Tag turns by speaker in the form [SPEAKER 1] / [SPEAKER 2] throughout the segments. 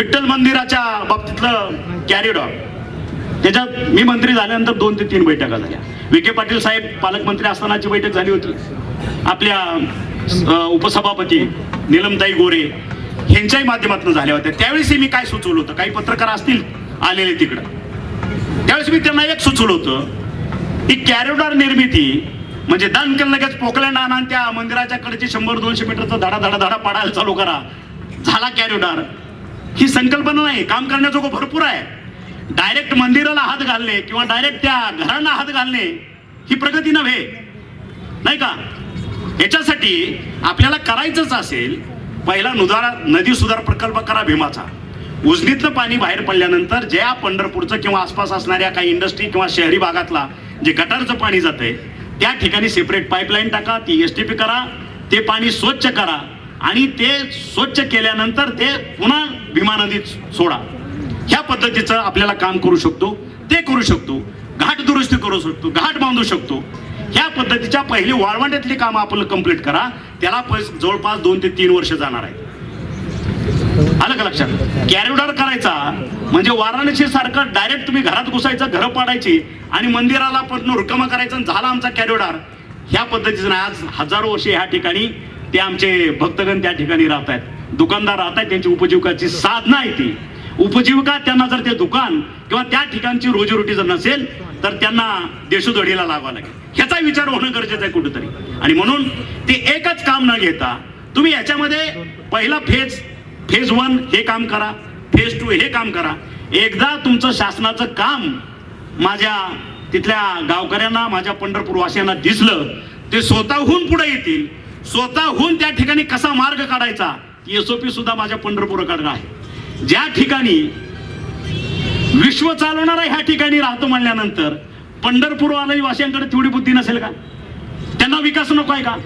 [SPEAKER 1] विठ्ठल मंदिराच्या बाबतीतलं कॅरिडॉर त्याच्यात मी मंत्री झाल्यानंतर दोन ते तीन बैठका झाल्या. विखे पाटील साहेब पालकमंत्री असतानाची बैठक झाली होती. आपल्या उपसभापती निलमताई गोरे यांच्याही माध्यमातून झाल्या होत्या. त्यावेळेस मी काय सुचवलं होतं? काही पत्रकार असतील आलेले तिकडं. त्यावेळेस मी त्यांना एक सुचवलं होतं की कॅरिडॉर निर्मिती म्हणजे दणकन लगेच पोकलँड आणा त्या मंदिराच्या कडचे शंभर दोनशे मीटरचा धडा धडा धडा पाडायला चालू करा. झाला कॅरिडॉर ही संकल्पना नाही काम करण्याजोगं भरपूर आहे. डायरेक्ट मंदिराला हात घालणे किंवा डायरेक्ट त्या घरांना हात घालणे ही प्रगती नव्हे. नाही का? याच्यासाठी आपल्याला करायचंच असेल पहिला नुदारा नदी सुधार प्रकल्प करा भीमाचा. उजनीतलं पाणी बाहेर पडल्यानंतर ज्या पंढरपूरचं किंवा आसपास असणाऱ्या काही इंडस्ट्री किंवा शहरी भागातला जे गटारचं पाणी जातंय त्या ठिकाणी सेपरेट पाईपलाईन टाका ती एस टी पी करा ते पाणी स्वच्छ करा. आणि ते स्वच्छ केल्यानंतर ते पुन्हा भीमा नदीत सोडा. ह्या पद्धतीचं आपल्याला काम करू शकतो. ते करू शकतो. घाट दुरुस्ती करू शकतो. घाट बांधू शकतो. ह्या पद्धतीच्या पहिली वाळवंट्यातली कामं आपण कंप्लीट करा. त्याला जवळपास दोन ते तीन वर्ष जाणार आहे आलं का लक्षात? कॅरिडॉर करायचा म्हणजे वाराणसी सारखं डायरेक्ट तुम्ही घरात घुसायचं घरं पाडायची आणि मंदिराला पण रुकमा करायचं झाला आमचा कॅरिडॉर ह्या पद्धतीचं आज हजारो वर्षे ह्या ठिकाणी ते आमचे भक्तगण त्या ठिकाणी राहत आहेत. दुकानदार राहत आहेत त्यांची उपजीविकाची साधना आहे ती. उपजीविका त्यांना जर ते दुकान किंवा त्या ठिकाणची रोजीरोटी जर नसेल तर त्यांना देशोधडीला लागावं लागेल. ह्याचा विचार होणं गरजेचं आहे कुठेतरी. आणि म्हणून ते एकच काम न घेता तुम्ही याच्यामध्ये पहिला फेज फेज वन हे काम करा फेज टू हे काम करा. एकदा तुमचं शासनाचं काम माझ्या तिथल्या गावकऱ्यांना माझ्या पंढरपूरवासियांना दिसलं ते स्वतःहून पुढे येतील. स्वतःहून त्या ठिकाणी कसा मार्ग काढायचा एसओपी सुद्धा माझ्या पंढरपूरकडं आहे. ज्या ठिकाणी विश्व चालवणारा ह्या ठिकाणी राहतो म्हणल्यानंतर पंढरपूरवाला वासियांकडे तेवढी बुद्धी नसेल का? त्यांना विकास नको आहे का?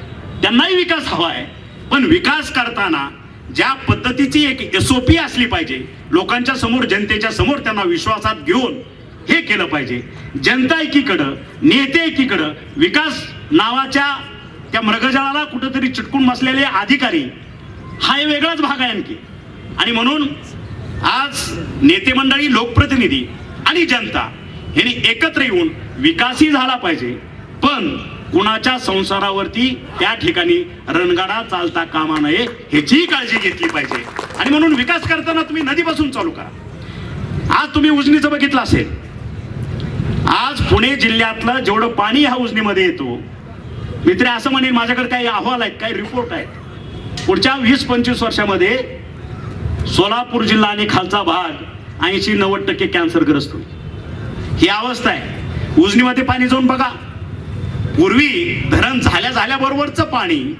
[SPEAKER 1] त्यांनाही विकास हवा आहे. पण विकास करताना ज्या पद्धतीची एक एसओपी असली पाहिजे लोकांच्या समोर जनतेच्या समोर त्यांना विश्वासात घेऊन हे केलं पाहिजे. जनता एकीकडं नेते एकीकडं विकास नावाच्या त्या मृगजळाला कुठंतरी चिटकून बसलेले अधिकारी हा एक वेगळाच भाग आहे आणखी. आणि म्हणून आज नेते मंडळी लोकप्रतिनिधी आणि जनता यांनी एकत्र येऊन विकासही झाला पाहिजे. पण कुणाच्या संसारावरती त्या ठिकाणी रणगाडा चालता कामा नये ह्याचीही काळजी घेतली पाहिजे. आणि म्हणून विकास करताना तुम्ही नदीपासून चालू करा. आज तुम्ही उजनीचं बघितलं असेल. आज पुणे जिल्ह्यातलं जेवढं पाणी ह्या उजनीमध्ये येतो मित्र असं म्हणेन माझ्याकडे काही अहवाल आहेत काही रिपोर्ट आहेत. पुढच्या वीस पंचवीस वर्षामध्ये सोलापूर जिल्हा आणि खालचा भाग ऐंशी नव्वद टक्के कॅन्सरग्रस्त होईल. ही अवस्था आहे. उजनीमध्ये पाणी जाऊन बघा. पूर्वी धरण झाल्या झाल्याबरोबरचं पाणी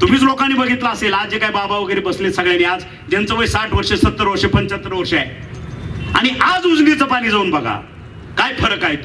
[SPEAKER 1] तुम्हीच लोकांनी बघितलं असेल. आज जे काय बाबा वगैरे बसले सगळ्यांनी आज ज्यांचं वय साठ वर्ष सत्तर वर्ष पंच्याहत्तर वर्ष आहे. आणि आज उजनीचं पाणी जाऊन बघा. काय फरक आहे तो?